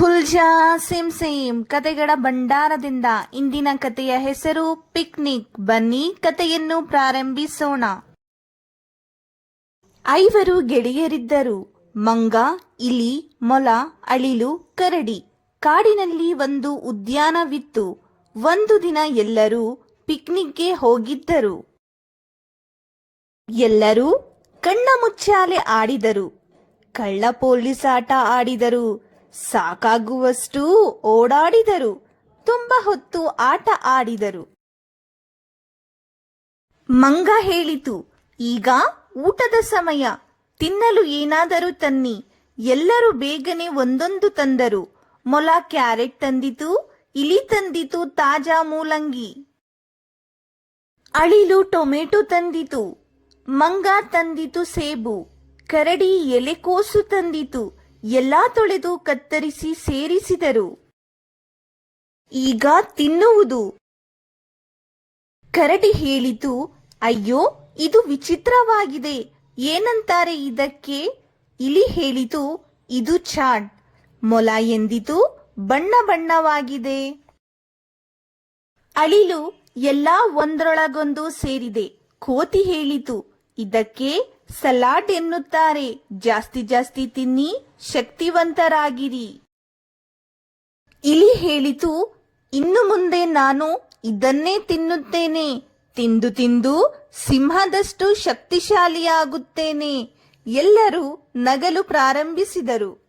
ದಿಲ್ಜಾ sim same ಕತೆಗಳ ಭಂಡಾರದಿಂದ ಇಂದಿನ ಕತೆಯ ಹೆಸರು ಪಿಕ್ನಿಕ್. ಬನ್ನಿ ಕತೆಯನ್ನು ಪ್ರಾರಂಭಿಸೋಣ. ಐವರು ಗೆಳೆಯರಿದ್ದರು. ಮಂಗ, ಇಲಿ, ಮೊಲ, ಅಳಿಲು, ಕರಡಿ. ಕಾಡಿನಲ್ಲಿ ಒಂದು ಉದ್ಯಾನವಿತ್ತು. ಒಂದು ದಿನ ಎಲ್ಲರೂ ಪಿಕ್ನಿಕ್ಗೆ ಹೋಗಿದ್ದರು. ಎಲ್ಲರೂ ಕಣ್ಣ ಮುಚ್ಚಾಲೆ ಆಡಿದರು. ಕಳ್ಳ ಪೊಲೀಸ್ ಆಟ ಆಡಿದರು. ಸಾಕಾಗುವಷ್ಟು ಓಡಾಡಿದರು. ತುಂಬ ಹೊತ್ತು ಆಟ ಆಡಿದರು. ಮಂಗ ಹೇಳಿತು, ಈಗ ಊಟದ ಸಮಯ. ತಿನ್ನಲು ಏನಾದರೂ ತನ್ನಿ. ಎಲ್ಲರೂ ಬೇಗನೆ ಒಂದೊಂದು ತಂದರು. ಮೊಲ ಕ್ಯಾರೆಟ್ ತಂದಿತು, ಇಲಿ ತಂದಿತು, ತಾಜಾ ಮೂಲಂಗಿ. ಅಳಿಲು ಟೊಮೆಟೊ ತಂದಿತು. ಮಂಗ ತಂದಿತು ಸೇಬು. ಕರಡಿ ಎಲೆಕೋಸು ತಂದಿತು. ಎಲ್ಲಾ ತೊಳೆದು ಕತ್ತರಿಸಿ ಸೇರಿಸಿದರು. ಈಗ ತಿನ್ನುವುದು. ಕರಡಿ ಹೇಳಿತು, ಅಯ್ಯೋ, ಇದು ವಿಚಿತ್ರವಾಗಿದೆ. ಏನಂತಾರೆ ಇದಕ್ಕೆ? ಇಲಿ ಹೇಳಿತು, ಇದು ಚಾಟ್. ಮೊಲ ಎಂದಿತು, ಬಣ್ಣ ಬಣ್ಣವಾಗಿದೆ. ಅಳಿಲು ಎಲ್ಲಾ ಒಂದರೊಳಗೊಂದು ಸೇರಿದೆ. ಕೋತಿ ಹೇಳಿತು, ಇದಕ್ಕೆ ಸಲಾಡ್ ಎನ್ನುತ್ತಾರೆ. ಜಾಸ್ತಿ ಜಾಸ್ತಿ ತಿನ್ನಿ, ಶಕ್ತಿವಂತರಾಗಿರಿ. ಇಲಿ ಹೇಳಿತು, ಇನ್ನು ಮುಂದೆ ನಾನು ಇದನ್ನೇ ತಿನ್ನುತ್ತೇನೆ. ತಿಂದು ತಿಂದು ಸಿಂಹದಷ್ಟು ಶಕ್ತಿಶಾಲಿಯಾಗುತ್ತೇನೆ. ಎಲ್ಲರೂ ನಗಲು ಪ್ರಾರಂಭಿಸಿದರು.